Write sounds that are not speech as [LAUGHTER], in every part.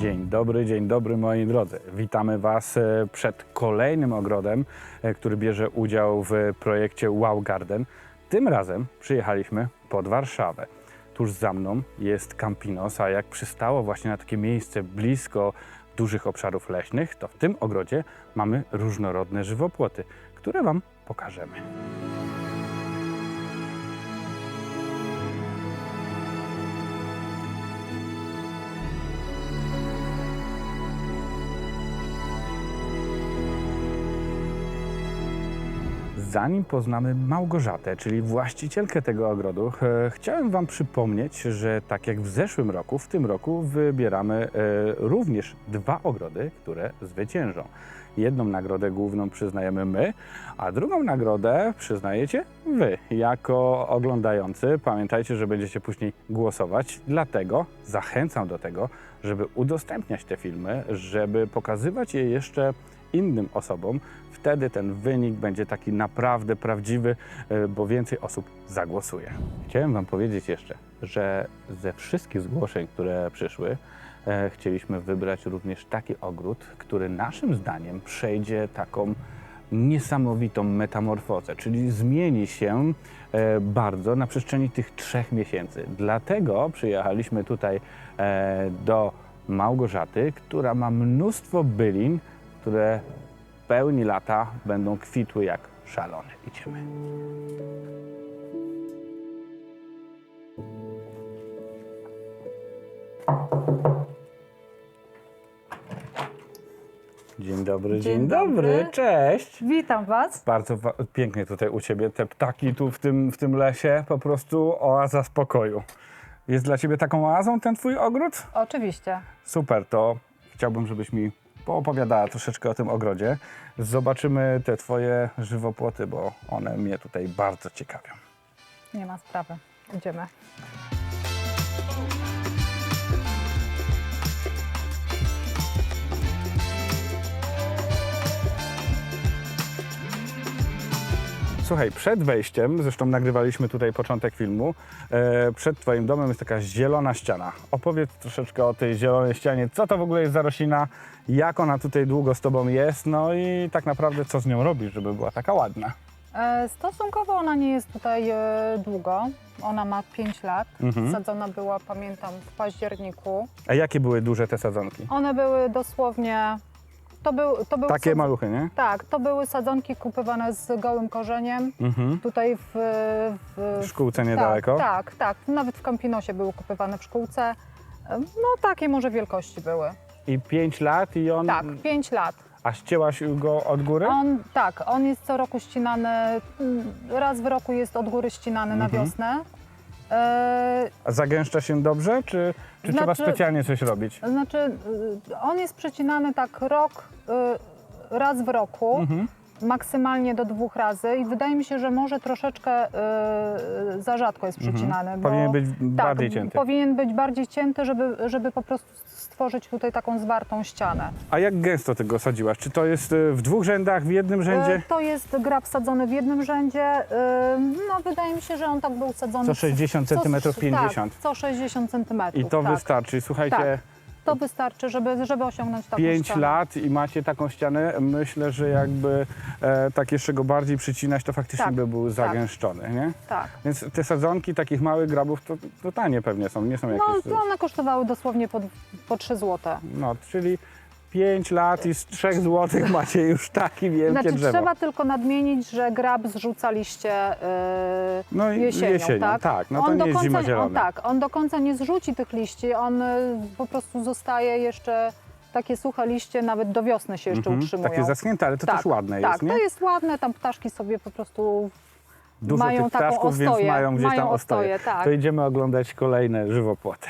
Dzień dobry, dzień dobry moi drodzy. Witamy Was e, przed kolejnym ogrodem, e, który bierze udział w projekcie Wow Garden. Tym razem przyjechaliśmy pod Warszawę. Tuż za mną jest Campinos, a jak przystało właśnie na takie miejsce blisko dużych obszarów leśnych, to w tym ogrodzie mamy różnorodne żywopłoty, które Wam pokażemy. Zanim poznamy Małgorzatę, czyli właścicielkę tego ogrodu, e, chciałem Wam przypomnieć, że tak jak w zeszłym roku, w tym roku wybieramy e, również dwa ogrody, które zwyciężą. Jedną nagrodę główną przyznajemy my, a drugą nagrodę przyznajecie Wy, jako oglądający. Pamiętajcie, że będziecie później głosować, dlatego zachęcam do tego, żeby udostępniać te filmy, żeby pokazywać je jeszcze innym osobom, wtedy ten wynik będzie taki naprawdę prawdziwy, e, bo więcej osób zagłosuje. Chciałem Wam powiedzieć jeszcze, że ze wszystkich zgłoszeń, które przyszły, e, chcieliśmy wybrać również taki ogród, który naszym zdaniem przejdzie taką niesamowitą metamorfozę, czyli zmieni się e, bardzo na przestrzeni tych trzech miesięcy. Dlatego przyjechaliśmy tutaj do Małgorzaty, która ma mnóstwo bylin, które pełni lata będą kwitły jak szalone. Idziemy. Dzień dobry, dzień, Dzień dobry. dobry. cześć. Witam Was. Bardzo wa- pięknie tutaj u Ciebie, te ptaki tu w tym, w tym lesie, po prostu oaza spokoju. Jest dla Ciebie taką oazą ten Twój ogród? Oczywiście. Super, to chciałbym, żebyś mi poopowiadała troszeczkę o tym ogrodzie. Zobaczymy te Twoje żywopłoty, bo one mnie tutaj bardzo ciekawią. Nie ma sprawy. Idziemy. Słuchaj, przed wejściem, zresztą nagrywaliśmy tutaj początek filmu, e, przed Twoim domem jest taka zielona ściana. Opowiedz troszeczkę o tej zielonej ścianie, co to w ogóle jest za roślina, jak ona tutaj długo z Tobą jest, no i tak naprawdę co z nią robisz, żeby była taka ładna. E, stosunkowo ona nie jest tutaj e, długo. Ona ma 5 lat. Mhm. Sadzona była, pamiętam, w październiku. A jakie były duże te sadzonki? One były dosłownie. To, był, to były Takie sadz- maluchy, nie? Tak, to były sadzonki kupywane z gołym korzeniem. Mhm. Tutaj w, w, W szkółce tak, niedaleko? Tak, tak. Nawet w Campinosie były kupywane w szkółce. No takie może wielkości były. I 5 lat i on... Tak, 5 lat. A ścięłaś go od góry? On, tak, on jest co roku ścinany, mm, raz w roku jest od góry ścinany na Mhm. wiosnę. E, A zagęszcza się dobrze, czy, czy trzeba Znaczy- specjalnie coś robić? znaczy, y, on jest przecinany tak rok, y, raz w roku, Mhm. Maksymalnie do dwóch razy i wydaje mi się, że może troszeczkę y, za rzadko jest przecinany. bo- Mhm. Powinien być tak, bardziej cięty. powinien być bardziej cięty, żeby, żeby po prostu stworzyć tutaj taką zwartą ścianę. A jak gęsto ty go sadziłaś? Czy to jest y, w dwóch rzędach, w jednym rzędzie? E, To jest grab sadzony w jednym rzędzie. E, No, wydaje mi się, że on tak był sadzony. Co 60 co- centymetrów, 50. Tak, co 60 centymetrów. I to tak. wystarczy. Słuchajcie, Tak. To wystarczy, żeby, żeby osiągnąć taką 5 ścianę. lat i macie taką ścianę. Myślę, że jakby e, tak jeszcze go bardziej przycinać, to faktycznie Tak, by był tak. zagęszczony, nie? Tak. Więc te sadzonki takich małych grabów to, to tanie pewnie są, nie są jakieś... No, one kosztowały dosłownie po, po 3 zł. No, czyli 5 lat i z 3 zł [LAUGHS] macie już taki wielkie Znaczy drzewo. trzeba tylko nadmienić, że grab zrzuca liście yy, No i jesienią, jesienią, tak? tak, no to on nie do jest końca, zima on, tak, on do końca nie zrzuci tych liści, on y, po prostu zostaje jeszcze takie suche liście, nawet do wiosny się jeszcze Mhm, utrzymują. Takie zaschnięte, ale to tak, też ładne tak, jest, nie? to jest ładne, tam ptaszki sobie po prostu Dużo mają tych taką ptaszków, więc ostoję, mają gdzieś mają tam ostoje. ostoje, tak. To idziemy oglądać kolejne żywopłoty.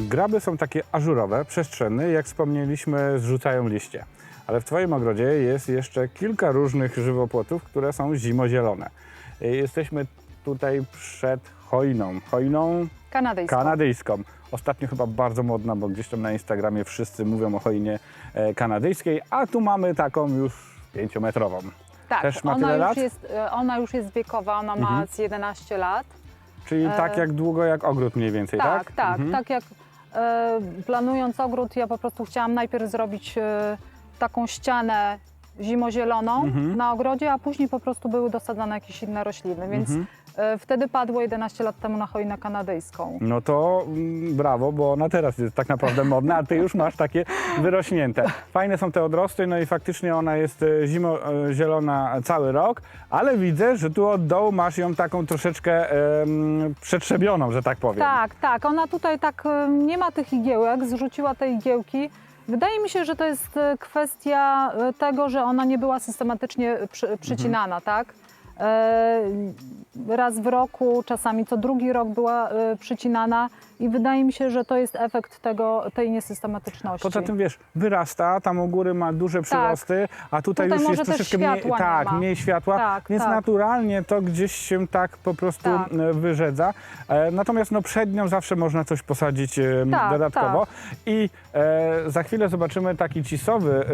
Graby są takie ażurowe, przestrzenne, jak wspomnieliśmy, zrzucają liście. Ale w Twoim ogrodzie jest jeszcze kilka różnych żywopłotów, które są zimozielone. Jesteśmy tutaj przed hojną. Hojną kanadyjską. kanadyjską. Ostatnio chyba bardzo modna, bo gdzieś tam na Instagramie wszyscy mówią o hojnie e, kanadyjskiej, a tu mamy taką już pięciometrową. tak, też ma ona, już lat? Jest, y, ona już jest wiekowa, ona ma Mhm. z 11 lat. Czyli tak jak długo jak ogród mniej więcej, tak? Tak, tak, tak jak e, planując ogród, ja po prostu chciałam najpierw zrobić e, taką ścianę zimozieloną Mhm. na ogrodzie, a później po prostu były dosadzane jakieś inne rośliny, więc Mhm. E, wtedy padło 11 lat temu na choinę kanadyjską. No to mm, brawo, bo ona teraz jest tak naprawdę modna, a ty już masz takie wyrośnięte. Fajne są te odrosty, no i faktycznie ona jest e, zimo e, zielona cały rok, ale widzę, że tu od dołu masz ją taką troszeczkę em, przetrzebioną, że tak powiem. Tak, tak, ona tutaj tak e, nie ma tych igiełek, zrzuciła te igiełki. Wydaje mi się, że to jest e, kwestia e, tego, że ona nie była systematycznie przy, przycinana, tak? E, Raz w roku, czasami co drugi rok była e, przycinana i wydaje mi się, że to jest efekt tego, tej niesystematyczności. Poza tym wiesz, wyrasta, tam u góry ma duże przyrosty, a tutaj, Tak. Tutaj już jest troszeczkę mniej, tak, mniej światła, Tak, więc tak. naturalnie to gdzieś się tak po prostu Tak. e, wyrzedza. E, natomiast no, przed nią zawsze można coś posadzić e, Tak, dodatkowo. I e, za chwilę zobaczymy taki cisowy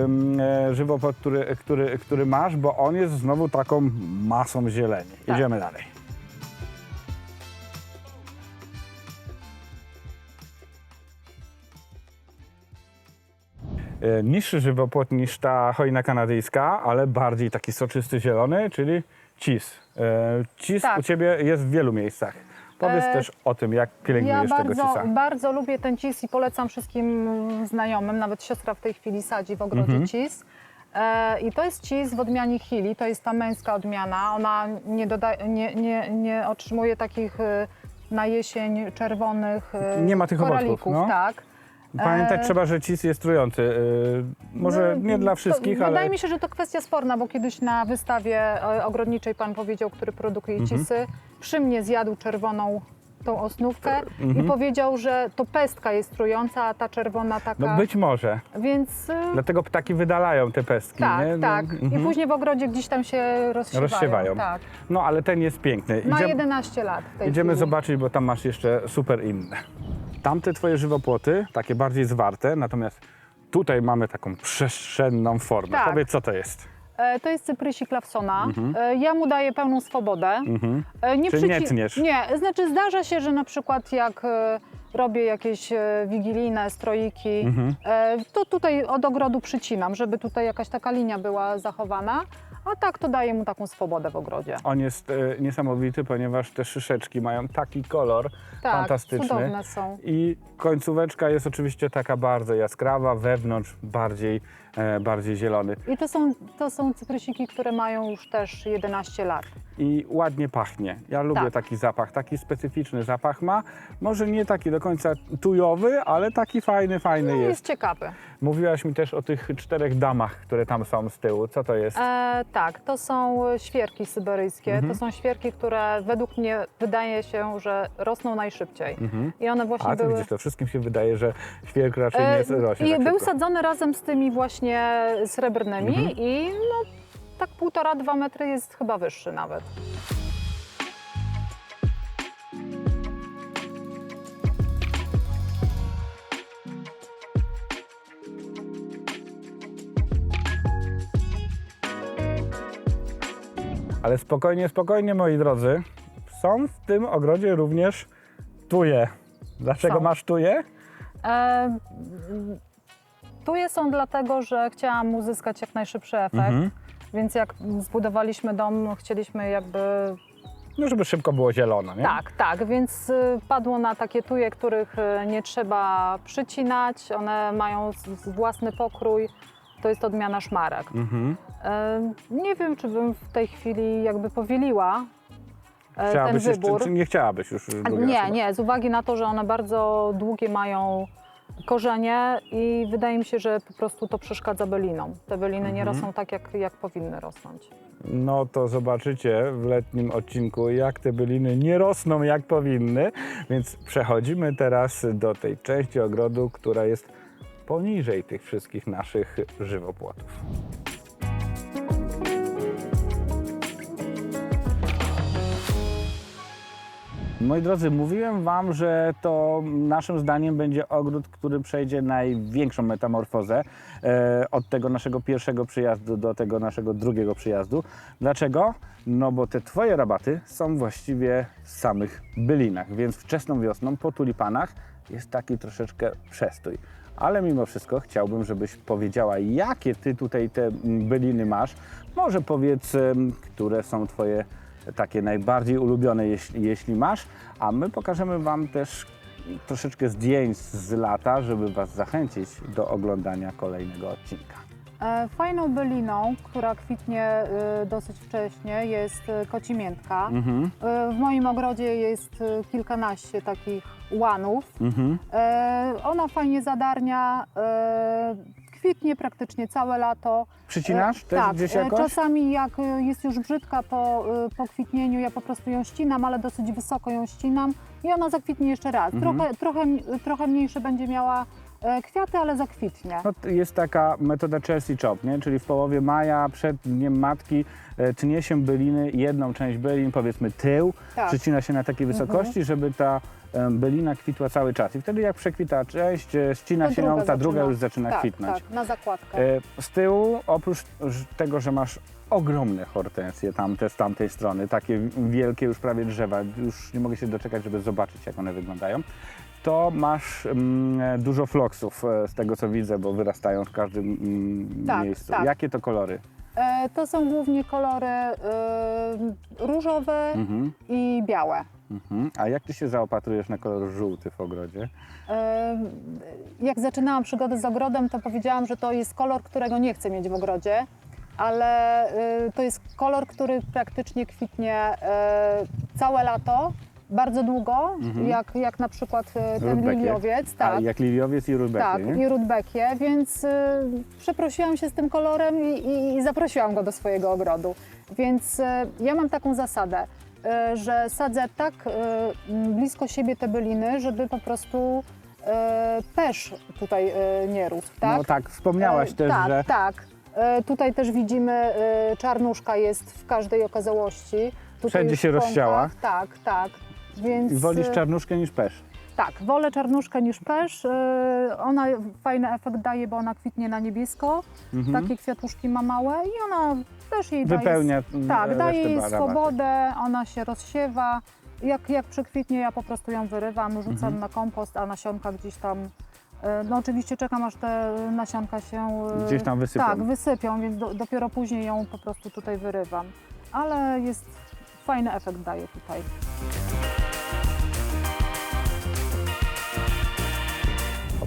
e, żywopłot, który, który, który masz, bo on jest znowu taką masą zieleni. Tak. Idziemy dalej. Niższy żywopłot niż ta hojna kanadyjska, ale bardziej taki soczysty zielony, czyli cis. E, cis Tak. u Ciebie jest w wielu miejscach. Powiedz E, też o tym, jak Ja pielęgnujesz tego bardzo, cisa. bardzo lubię ten cis i polecam wszystkim znajomym, nawet siostra w tej chwili sadzi w ogrodzie Mhm. cis. E, I to jest cis w odmianie Chili, to jest ta męska odmiana. Ona nie, doda- nie, nie, nie otrzymuje takich e, na jesień czerwonych e, Nie ma tych owoców, koralików, no. tak. Pamiętać e, trzeba, że cis jest trujący. E, może No, nie dla to wszystkich, Wydaje ale mi się, że to kwestia sporna, bo kiedyś na wystawie e, ogrodniczej pan powiedział, który produkuje Mhm. cisy, przy mnie zjadł czerwoną tą osnówkę i mhm. powiedział, że to pestka jest trująca, a ta czerwona taka... no być może. Więc Dlatego ptaki wydalają te pestki. tak, nie? No, tak. mhm. I później w ogrodzie gdzieś tam się rozsiewają. Rozsiewają. Tak. No ale ten jest piękny. Ma Idziemy- 11 lat Idziemy chwili. zobaczyć, bo tam masz jeszcze super inne. Tamte twoje żywopłoty, takie bardziej zwarte, natomiast tutaj mamy taką przestrzenną formę. Tak. Powiedz, co to jest. E, To jest cyprysik Lawsona. E, Ja mu daję pełną swobodę. Mhm. E, Nie, Czyli nie tniesz? Nie, znaczy zdarza się, że na przykład jak e, robię jakieś e, wigilijne stroiki, Mhm. e, to tutaj od ogrodu przycinam, żeby tutaj jakaś taka linia była zachowana, a tak to daję mu taką swobodę w ogrodzie. On jest e, niesamowity, ponieważ te szyszeczki mają taki kolor Tak, fantastyczny. cudowne są. I końcóweczka jest oczywiście taka bardzo jaskrawa, wewnątrz bardziej, e, bardziej zielony. I to są, to są cyprysiki, które mają już też 11 lat. I ładnie pachnie. Ja lubię Tak. taki zapach, taki specyficzny zapach ma. Może nie taki do końca tujowy, ale taki fajny, fajny No, jest. jest ciekawy. Mówiłaś mi też o tych czterech damach, które tam są z tyłu. Co to jest? E, tak, to są świerki syberyjskie. Mhm. To są świerki, które według mnie wydaje się, że rosną najszybciej. Mhm. I one właśnie A to były... widzisz, to wszystkim się wydaje, że świerk raczej E, nie rośnie I tak był szybko. sadzony razem z tymi właśnie srebrnymi Mhm. i no tak półtora, dwa metry jest chyba wyższy nawet. Ale spokojnie, spokojnie, moi drodzy. Są w tym ogrodzie również tuje. Dlaczego Są. masz tuje? E, tuje są dlatego, że chciałam uzyskać jak najszybszy efekt, Mhm. Więc jak zbudowaliśmy dom, chcieliśmy jakby No, żeby szybko było zielono, nie? Tak, tak, więc y, padło na takie tuje, których y, nie trzeba przycinać, one mają własny pokrój, to jest odmiana szmarek. Mhm. Y, Nie wiem, czy bym w tej chwili jakby powieliła ten Chciałabyś jeszcze, wybór. czy nie chciałabyś już Nie, nie, z uwagi na to, że one bardzo długie mają korzenie i wydaje mi się, że po prostu to przeszkadza bylinom. Te byliny nie Mhm. rosną tak, jak, jak powinny rosnąć. No to zobaczycie w letnim odcinku, jak te byliny nie rosną jak powinny. Więc przechodzimy teraz do tej części ogrodu, która jest poniżej tych wszystkich naszych żywopłotów. Moi drodzy, mówiłem Wam, że to naszym zdaniem będzie ogród, który przejdzie największą metamorfozę e, od tego naszego pierwszego przyjazdu do tego naszego drugiego przyjazdu. Dlaczego? No bo te Twoje rabaty są właściwie w samych bylinach, więc wczesną wiosną po tulipanach jest taki troszeczkę przestój. Ale mimo wszystko chciałbym, żebyś powiedziała, jakie Ty tutaj te byliny masz. Może powiedz, które są Twoje takie najbardziej ulubione, jeśli, jeśli masz, a my pokażemy Wam też troszeczkę zdjęć z lata, żeby Was zachęcić do oglądania kolejnego odcinka. E, Fajną byliną, która kwitnie y, dosyć wcześnie, jest y, kocimiętka. Mhm, W moim ogrodzie jest kilkanaście takich łanów. mhm. E, Ona fajnie zadarnia, e, kwitnie praktycznie całe lato. Przycinasz też tak, gdzieś e, jakoś? Czasami jak e, jest już brzydka po, e, po kwitnieniu, ja po prostu ją ścinam, ale dosyć wysoko ją ścinam i ona zakwitnie jeszcze raz. Mhm. Trochę, trochę, trochę mniejsze będzie miała e, kwiaty, ale zakwitnie. No, jest taka metoda Chelsea Chop, nie? czyli w połowie maja przed Dniem Matki e, tnie się byliny, jedną część bylin, powiedzmy tył, Tak. przycina się na takiej wysokości, żeby ta em, bylina kwitła cały czas. I wtedy jak przekwita część, e, ścina To się ją, ta druga druga zaczyna. już zaczyna tak, kwitnąć. Tak, na zakładkę. E, Z tyłu, oprócz ż- tego, że masz ogromne hortensje tamte z tamtej strony, takie wielkie już prawie drzewa, już nie mogę się doczekać, żeby zobaczyć, jak one wyglądają, to masz mm, dużo floksów, e, z tego co widzę, bo wyrastają w każdym mm, Tak, miejscu. tak. Jakie to kolory? E, to są głównie kolory e, różowe Mhm, i białe. mhm. A jak ty się zaopatrujesz na kolor żółty w ogrodzie? E, Jak zaczynałam przygodę z ogrodem, to powiedziałam, że to jest kolor, którego nie chcę mieć w ogrodzie, ale e, to jest kolor, który praktycznie kwitnie e, całe lato, bardzo długo, jak, jak na przykład e, ten Rudbekie. liliowiec. A, Tak. jak liliowiec i rudbekie, Tak, nie? i rudbekie, więc y, przeprosiłam się z tym kolorem i, i, i zaprosiłam go do swojego ogrodu. Więc y, ja mam taką zasadę, y, że sadzę tak y, blisko siebie te byliny, żeby po prostu y, pesz tutaj y, nie rósł, tak? No tak, wspomniałaś E, też, tak, że Tak, E, Tutaj też widzimy, y, czarnuszka jest w każdej okazałości. Tutaj Wszędzie się rozsiała. Tak, tak. Więc, wolisz y, czarnuszkę niż pesz. tak, wolę czarnuszkę niż pesz. Yy, Ona fajny efekt daje, bo ona kwitnie na niebiesko. Mhm. Takie kwiatuszki ma małe i ona też jej Wypełnia daje... mm, Tak, daje jej swobodę, ona się rozsiewa. Jak, jak przykwitnie, ja po prostu ją wyrywam, rzucam Mhm. na kompost, a nasionka gdzieś tam... yy, No oczywiście czekam, aż te nasionka się... Gdzieś tam wysypią. Tak, wysypią, więc do, dopiero później ją po prostu tutaj wyrywam. Ale jest fajny efekt daje tutaj.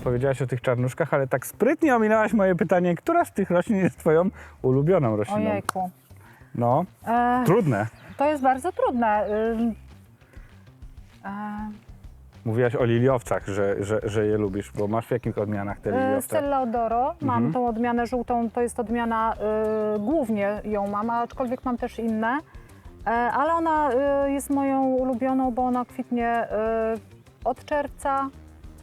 Opowiedziałaś o tych czarnuszkach, ale tak sprytnie ominęłaś moje pytanie, która z tych roślin jest twoją ulubioną rośliną? Ojejku. No, E, trudne. To jest bardzo trudne. E, Mówiłaś o liliowcach, że, że, że je lubisz, bo masz w jakich odmianach te e, liliowce? Stella Odoro, mam Mhm. tą odmianę żółtą, to jest odmiana, y, głównie ją mam, aczkolwiek mam też inne, e, ale ona y, jest moją ulubioną, bo ona kwitnie y, od czerwca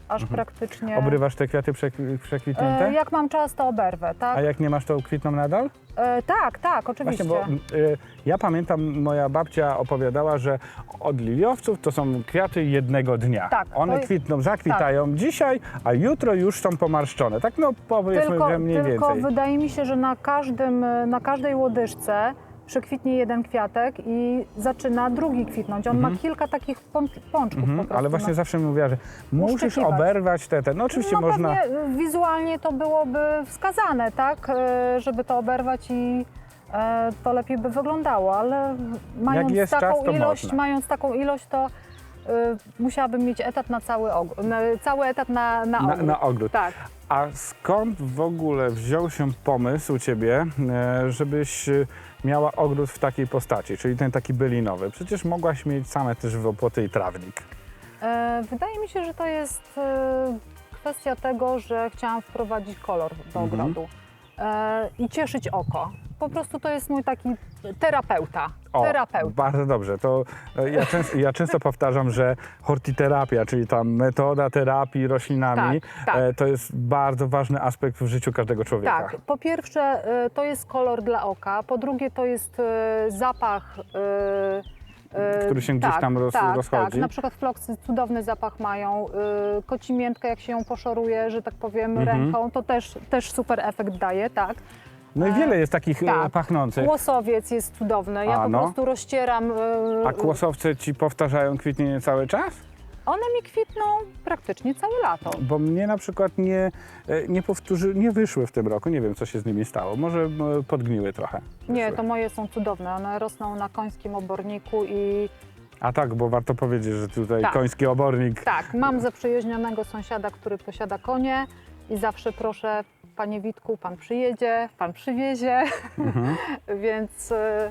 aż praktycznie. Obrywasz te kwiaty przek- przekwitnięte? E, jak mam czas, to oberwę, tak? A jak nie masz, to kwitną nadal? E, tak, tak, oczywiście. Właśnie, bo y, ja pamiętam, moja babcia opowiadała, że od liliowców to są kwiaty jednego dnia. Tak, One jest- kwitną, zakwitają dzisiaj, a jutro już są pomarszczone. Tak no powiedzmy, tylko, mniej tylko więcej. wydaje mi się, że na, każdym, na każdej łodyżce przekwitnie jeden kwiatek i zaczyna drugi kwitnąć. On ma kilka takich pącz, pączków po Mhm, prostu. ale właśnie no. zawsze mówiła, że musisz oberwać te, te. No oczywiście no można... wizualnie to byłoby wskazane, tak, e, żeby to oberwać i e, to lepiej by wyglądało, ale mając taką czas, ilość, można. mając taką ilość, to e, musiałabym mieć etat na cały ogród, na, cały etat na, na Na, ogród. na ogród. Tak. A skąd w ogóle wziął się pomysł u Ciebie, e, żebyś e, miała ogród w takiej postaci, czyli ten taki bylinowy? Przecież mogłaś mieć same też żywopłoty i trawnik. E, Wydaje mi się, że to jest kwestia tego, że chciałam wprowadzić kolor do Mhm. ogrodu e, i cieszyć oko. Po prostu to jest mój taki terapeuta. O, terapeuta. bardzo dobrze. To e, ja, często, ja często powtarzam, że hortiterapia, czyli ta metoda terapii roślinami, Tak, tak. e, to jest bardzo ważny aspekt w życiu każdego człowieka. Tak, po pierwsze e, to jest kolor dla oka, po drugie to jest zapach. Który się gdzieś tak, tam roz- tak, rozchodzi. Tak, na przykład floksy cudowny zapach mają, kocimiętka jak się ją poszoruje, że tak powiem, Mhm. ręką, to też, też super efekt daje, tak. No i E, wiele jest takich e, tak. pachnących. Kłosowiec jest cudowny, ja A, po no. prostu rozcieram. e, A kłosowce ci powtarzają kwitnienie cały czas? One mi kwitną praktycznie całe lato. Bo mnie na przykład nie, e, nie powtórzy, nie wyszły w tym roku. Nie wiem, co się z nimi stało. Może e, podgniły trochę. Nie, Wyszły. to moje są cudowne. One rosną na końskim oborniku i A tak, bo warto powiedzieć, że tutaj Tak. koński obornik. tak, mam zaprzyjaźnionego sąsiada, który posiada konie i zawsze proszę, panie Witku, pan przyjedzie, pan przywiezie, Mhm. [LAUGHS] więc e,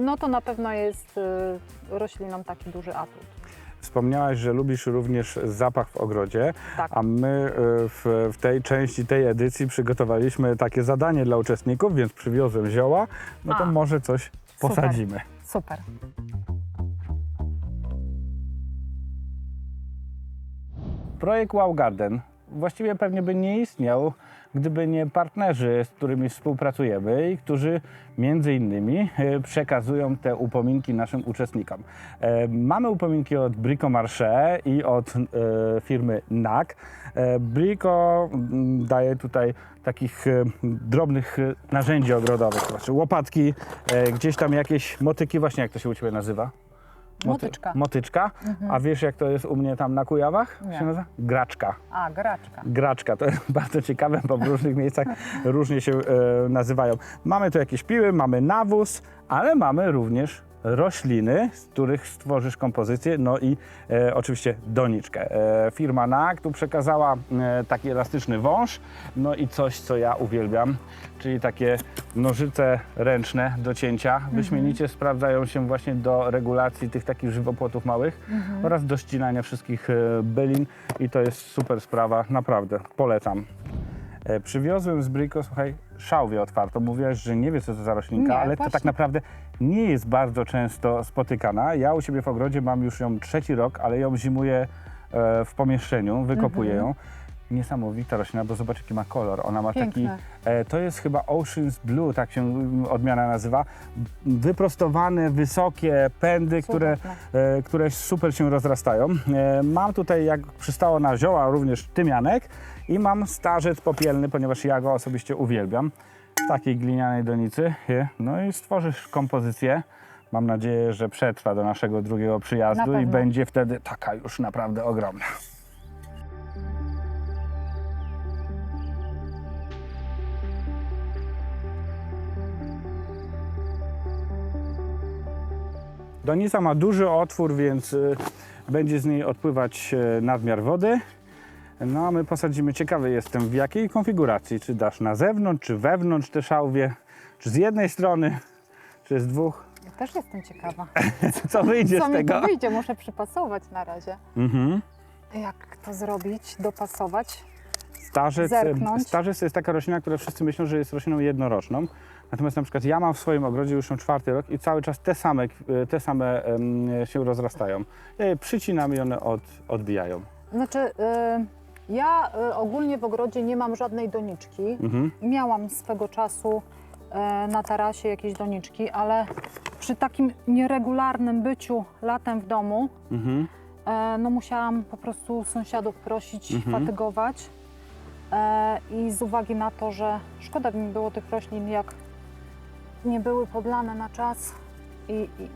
no to na pewno jest e, roślinom taki duży atut. Wspomniałaś, że lubisz również zapach w ogrodzie, Tak. a my e, w, w tej części tej edycji przygotowaliśmy takie zadanie dla uczestników, więc przywiozłem zioła, no to A. może coś posadzimy. Super. Projekt Wow Garden właściwie pewnie by nie istniał, gdyby nie partnerzy, z którymi współpracujemy i którzy między innymi e, przekazują te upominki naszym uczestnikom. E, Mamy upominki od Brico Marché i od e, firmy NAC. Brico mm, daje tutaj takich drobnych narzędzi ogrodowych, to znaczy łopatki, gdzieś tam jakieś motyki, właśnie jak to się u Ciebie nazywa? Moty- Motyczka. Motyczka. A wiesz jak to jest u mnie tam na Kujawach? Nie. Się nazywa? Graczka. A, graczka. Graczka, to jest [LAUGHS] bardzo ciekawe, bo w różnych miejscach różnie się e, nazywają. Mamy tu jakieś piły, mamy nawóz, ale mamy również rośliny, z których stworzysz kompozycję, no i e, oczywiście doniczkę. E, firma NAK tu przekazała e, taki elastyczny wąż, no i coś, co ja uwielbiam, czyli takie nożyce ręczne do cięcia. Wyśmienicie sprawdzają się właśnie do regulacji tych takich żywopłotów małych oraz do ścinania wszystkich e, bylin i to jest super sprawa, naprawdę, polecam. E, Przywiozłem z Brico, słuchaj, szałwię otwartą. Mówiłaś, że nie wiesz, co to za roślinka, Nie, ale to właśnie. tak naprawdę nie jest bardzo często spotykana. Ja u siebie w ogrodzie mam już ją trzeci rok, ale ją zimuję e, w pomieszczeniu, wykopuję Mhm. ją. Niesamowita roślina, bo zobacz jaki ma kolor. Ona ma taki, Piękne. e, to jest chyba Ocean's Blue, tak się mm, odmiana nazywa. Wyprostowane, wysokie pędy, które, Cudowne. e, które super się rozrastają. E, mam tutaj, jak przystało na zioła, również tymianek i mam starzec popielny, ponieważ ja go osobiście uwielbiam. W takiej glinianej donicy. E, No i stworzysz kompozycję. Mam nadzieję, że przetrwa do naszego drugiego przyjazdu i pewno. będzie wtedy taka już naprawdę ogromna. Donica ma duży otwór, więc y, będzie z niej odpływać y, nadmiar wody. No a my posadzimy, ciekawy jestem w jakiej konfiguracji, czy dasz na zewnątrz, czy wewnątrz te szałwie, czy z jednej strony, czy z dwóch, Ja też jestem ciekawa. [LAUGHS] co wyjdzie Co z mi tego. tu wyjdzie? Muszę przypasować na razie. Mhm. Jak to zrobić? Dopasować? Starzec, Zerknąć. starzec to jest taka roślina, która wszyscy myślą, że jest rośliną jednoroczną. Natomiast na przykład ja mam w swoim ogrodzie już czwarty rok i cały czas te same, te same em, się rozrastają. Ja je przycinam i one od, odbijają. Znaczy, y, ja ogólnie w ogrodzie nie mam żadnej doniczki. Mhm. Miałam swego czasu e, na tarasie jakieś doniczki, ale przy takim nieregularnym byciu latem w domu, Mhm. e, no musiałam po prostu sąsiadów prosić, Mhm. fatygować. E, I z uwagi na to, że szkoda by mi było tych roślin, jak nie były podlane na czas i, i,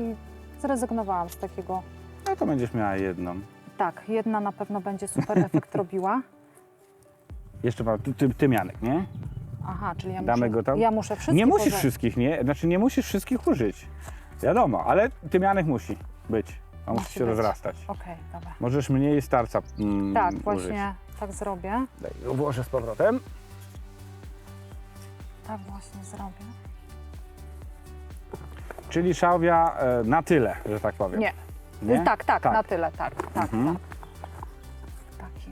i zrezygnowałam z takiego. No to będziesz miała jedną. Tak, jedna na pewno będzie super efekt [LAUGHS] robiła. Jeszcze mam ty, ty, tymianek, nie? Aha, czyli ja Damy muszę, go tam? ja muszę wszystkie Nie musisz poza- wszystkich, nie? Znaczy nie musisz wszystkich użyć. Wiadomo, ale tymianek musi być. On musi, Musi się być. rozrastać. Okej, dobra. Możesz mniej starca mm, Tak, użyć. właśnie tak zrobię. Daj, włożę z powrotem. Tak właśnie zrobię. Czyli szałwia e, na tyle, że tak powiem. Nie. Nie? Tak, tak, Tak. na tyle, tak, tak, Mhm. tak. Taki.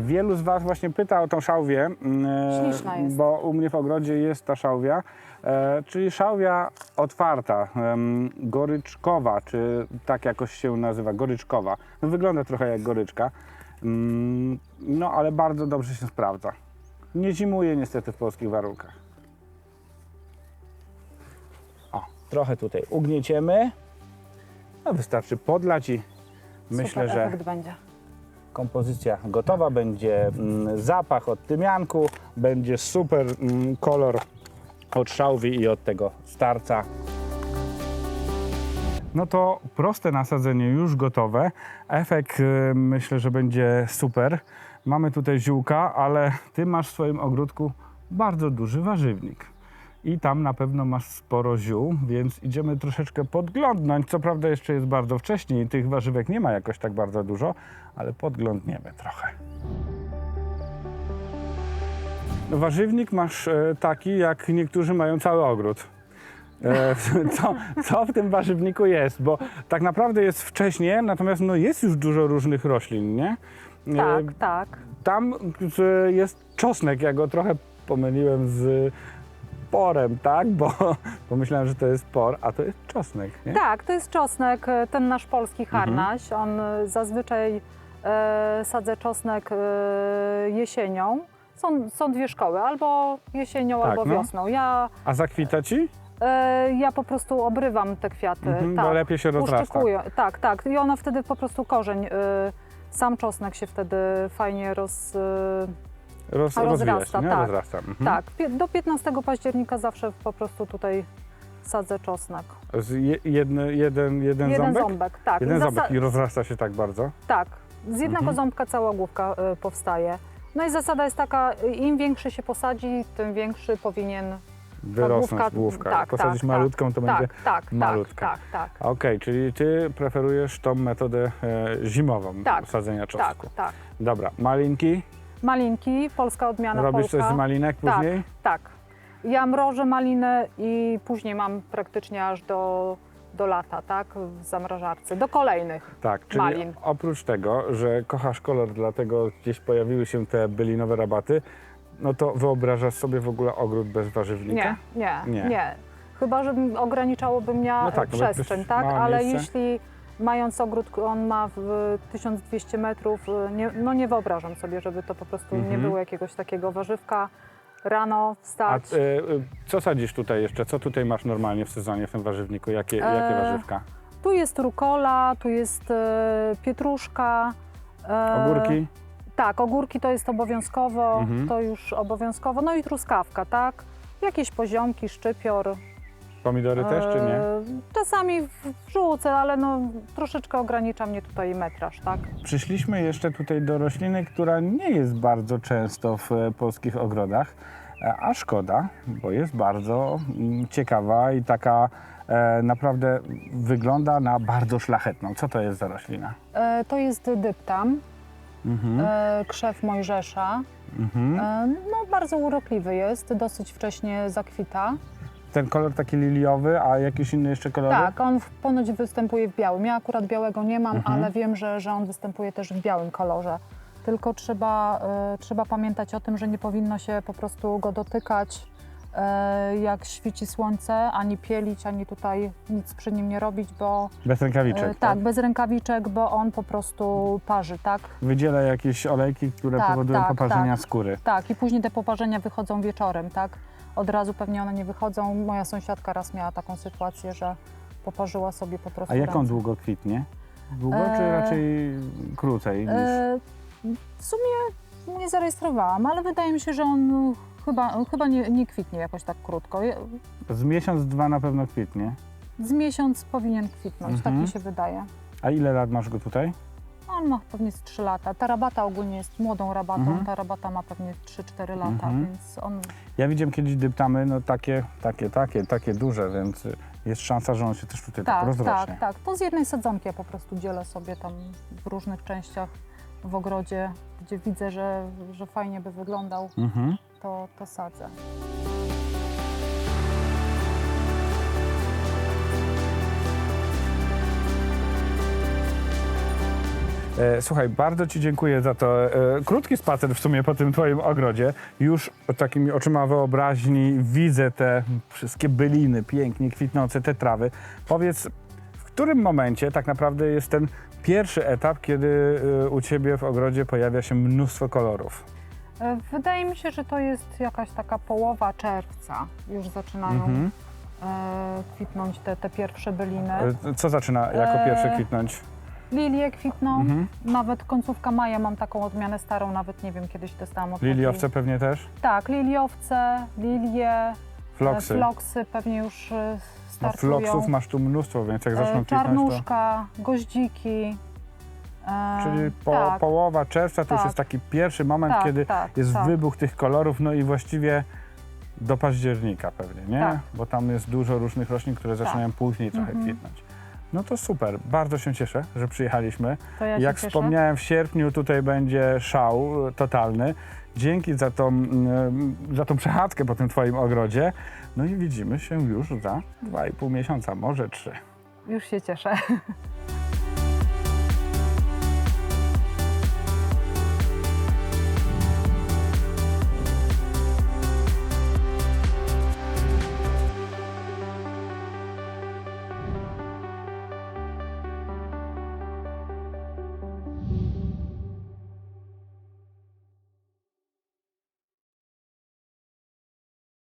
Wielu z Was właśnie pyta o tą szałwię, mm, e, Śliczna jest. bo u mnie w ogrodzie jest ta szałwia, e, czyli szałwia otwarta, em, goryczkowa, czy tak jakoś się nazywa, goryczkowa. No, wygląda trochę jak goryczka, mm, no ale bardzo dobrze się sprawdza. Nie zimuje niestety w polskich warunkach. Trochę tutaj ugnieciemy. No wystarczy podlać i myślę, Super że efekt będzie. kompozycja gotowa, będzie mm, zapach od tymianku, będzie super mm, kolor od szałwi i od tego starca. No to proste nasadzenie już gotowe. Efekt y, myślę, że będzie super. Mamy tutaj ziółka, ale ty masz w swoim ogródku bardzo duży warzywnik. I tam na pewno masz sporo ziół, więc idziemy troszeczkę podglądnąć. Co prawda jeszcze jest bardzo wcześnie i tych warzywek nie ma jakoś tak bardzo dużo, ale podglądniemy trochę. No, warzywnik masz e, taki, jak niektórzy mają cały ogród. E, [LAUGHS] co, co w tym warzywniku jest? Bo tak naprawdę jest wcześnie, natomiast no, jest już dużo różnych roślin, nie? E, Tak, tak. tam jest czosnek, ja go trochę pomyliłem z porem, tak? Bo [LAUGHS] pomyślałem, że to jest por, a to jest czosnek, nie? Tak, to jest czosnek, e, ten nasz polski Mhm. harnaś. On e, zazwyczaj e, sadzę czosnek e, jesienią. Są, są dwie szkoły, albo jesienią, Tak, albo no. wiosną. Ja, A zakwita ci? e, ja po prostu obrywam te kwiaty. Mhm, tak. Bo lepiej się rozrasta. Tak, tak. I ona wtedy po prostu korzeń, y, sam czosnek się wtedy fajnie roz... Y, Roz, rozrasta, się, tak. Rozrasta. Mhm. Tak, do 15 października zawsze po prostu tutaj sadzę czosnek. Je, jedny, jeden, jeden, Jeden ząbek? ząbek, tak. Jeden I ząbek i rozrasta się tak bardzo. Tak, z jednego Mhm. ząbka cała główka y, powstaje. No i zasada jest taka, im większy się posadzi, tym większy powinien... Wyrosnąć główka- główka. tak, posadzić tak, malutką, to będzie Tak, tak, malutka. tak, tak, tak. Okej, czyli ty preferujesz tą metodę e, zimową Tak, sadzenia Tak, czosnku. tak. Dobra, malinki. Malinki, polska odmiana Robisz polska. coś z malinek później? Tak. Ja mrożę maliny i później mam praktycznie aż do, do lata, tak? W zamrażarce. Do kolejnych. Tak, czyli Malin. oprócz tego, że kochasz kolor, dlatego gdzieś pojawiły się te bylinowe rabaty, no to wyobrażasz sobie w ogóle ogród bez warzywnika? Nie, nie, Nie. nie. Chyba, że ograniczałoby mnie No tak, no bo przestrzeń, jakbyś tak? Ale miejsce. jeśli mając ogród, on ma w 1200 metrów, nie, no nie wyobrażam sobie, żeby to po prostu nie Mhm. było jakiegoś takiego warzywka. Rano A wstać. e, e, co sadzisz tutaj jeszcze? Co tutaj masz normalnie w sezonie w tym warzywniku? Jakie, jakie E, warzywka? Tu jest rukola, tu jest e, pietruszka. e, Ogórki? Tak, ogórki to jest obowiązkowo, Mhm. to już obowiązkowo. No i truskawka, tak? Jakieś poziomki, szczypior. Pomidory też, czy nie? E, Czasami w- wrzucę, ale no, troszeczkę ogranicza mnie tutaj metraż, tak? Przyszliśmy jeszcze tutaj do rośliny, która nie jest bardzo często w e, polskich ogrodach, e, a szkoda, bo jest bardzo mm, ciekawa i taka e, naprawdę wygląda na bardzo szlachetną. Co to jest za roślina? E, To jest dyptam, Mhm. e, krzew Mojżesza. Mhm. E, No, bardzo urokliwy jest, dosyć wcześnie zakwita. Ten kolor taki liliowy, a jakiś inny jeszcze kolory? Tak, on w- ponoć występuje w białym. Ja akurat białego nie mam, Mhm. ale wiem, że, że on występuje też w białym kolorze. Tylko trzeba, e, trzeba pamiętać o tym, że nie powinno się po prostu go dotykać, jak świeci słońce, ani pielić, ani tutaj nic przy nim nie robić, bo Bez rękawiczek, e, tak, bez rękawiczek, bo on po prostu parzy, tak? Wydziela jakieś olejki, które Tak, powodują tak, poparzenia tak. skóry. Tak, i później te poparzenia wychodzą wieczorem, tak? Od razu pewnie one nie wychodzą. Moja sąsiadka raz miała taką sytuację, że poparzyła sobie po prostu A jak on ręce. długo kwitnie? Długo czy E, raczej krócej niż... E, w sumie nie zarejestrowałam, ale wydaje mi się, że on chyba, chyba nie, nie kwitnie jakoś tak krótko. Je- Z miesiąc, dwa na pewno kwitnie. Z miesiąc powinien kwitnąć, tak Mhm. mi się wydaje. A ile lat masz go tutaj? on ma pewnie z 3 lata. Ta rabata ogólnie jest młodą rabatą, Mhm. ta rabata ma pewnie 3-4 lata, Mhm. więc on Ja widziałem kiedyś dyptamy, no takie, takie, takie, takie duże, więc y, jest szansa, że on się też tutaj tak, Tak, rozrośnie. tak, tak. To z jednej sadzonki ja po prostu dzielę sobie tam w różnych częściach w ogrodzie, gdzie widzę, że, że fajnie by wyglądał, Mhm. To, to sadzę. E, Słuchaj, bardzo Ci dziękuję za to. E, Krótki spacer w sumie po tym Twoim ogrodzie. Już takimi oczyma wyobraźni widzę te wszystkie byliny, pięknie kwitnące te trawy. Powiedz, w którym momencie tak naprawdę jest ten pierwszy etap, kiedy e, u Ciebie w ogrodzie pojawia się mnóstwo kolorów? Wydaje mi się, że to jest jakaś taka połowa czerwca. Już zaczynają Mhm. e, kwitnąć te, te pierwsze byliny. E, Co zaczyna jako E, pierwszy kwitnąć? Lilie kwitną, Mhm. nawet końcówka maja mam taką odmianę starą, nawet nie wiem, kiedyś dostałam od Liliowce takiej- pewnie też? Tak, liliowce, lilie, e, Floksy. floksy pewnie już e, No, startują. floksów masz tu mnóstwo, więc jak E, zaczną kwitnąć, to... Czarnuszka, goździki. E, Czyli po, tak, połowa czerwca to już Tak. jest taki pierwszy moment, tak, kiedy tak, jest tak. wybuch tych kolorów, no i właściwie do października pewnie, nie? Tak. Bo tam jest dużo różnych roślin, które zaczynają później trochę Mhm. kwitnąć. No to super, bardzo się cieszę, że przyjechaliśmy. To ja się Jak cieszę. wspomniałem, w sierpniu tutaj będzie szał e, totalny. Dzięki za tą, mm, za tą przechadzkę po tym Twoim ogrodzie. No i widzimy się już za 2,5 miesiąca, może 3. Już się cieszę. [LAUGHS]